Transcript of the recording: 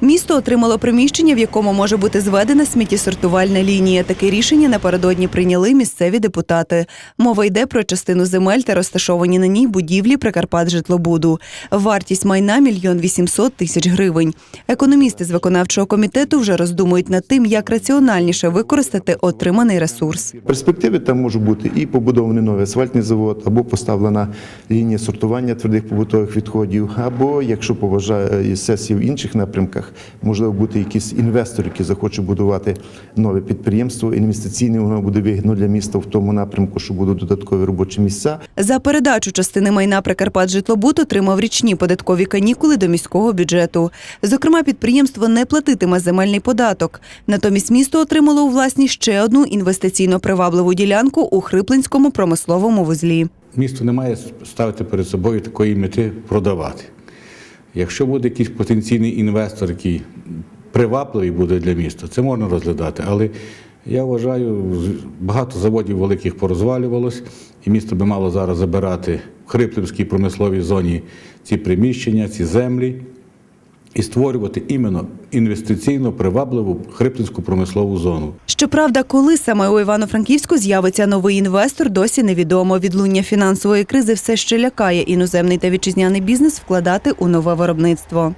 Місто отримало приміщення, в якому може бути зведена сміттєсортувальна лінія. Таке рішення напередодні прийняли місцеві депутати. Мова йде про частину земель та розташовані на ній будівлі Прикарпатжитлобуду. Вартість майна мільйон вісімсот тисяч гривень. Економісти з виконавчого комітету вже роздумують над тим, як раціональніше використати отриманий ресурс. Перспективи там можуть бути і побудований новий асфальтний завод, або поставлена лінія сортування твердих побутових відходів, або, якщо поважає сесії в інших напрямках, можливо бути якийсь інвестор, який захоче будувати нове підприємство. Інвестиційне воно буде вигідно для міста в тому напрямку, що будуть додаткові робочі місця. За передачу частини майна Прикарпатжитлобуд отримав річні податкові канікули до міського бюджету. Зокрема, підприємство не платитиме земельний податок. Натомість місто отримало у власність ще одну інвестиційно привабливу ділянку у Хриплинському промисловому вузлі. Місто не має ставити перед собою такої мети продавати. Якщо буде якийсь потенційний інвестор, який привабливий буде для міста, це можна розглядати. Але я вважаю, багато заводів великих порозвалювалось, і місто би мало зараз забирати в Хриплівській промисловій зоні ці приміщення, ці землі і створювати іменно інвестиційно привабливу хребтинську промислову зону. Щоправда, коли саме у Івано-Франківську з'явиться новий інвестор, досі невідомо. Відлуння фінансової кризи все ще лякає іноземний та вітчизняний бізнес вкладати у нове виробництво.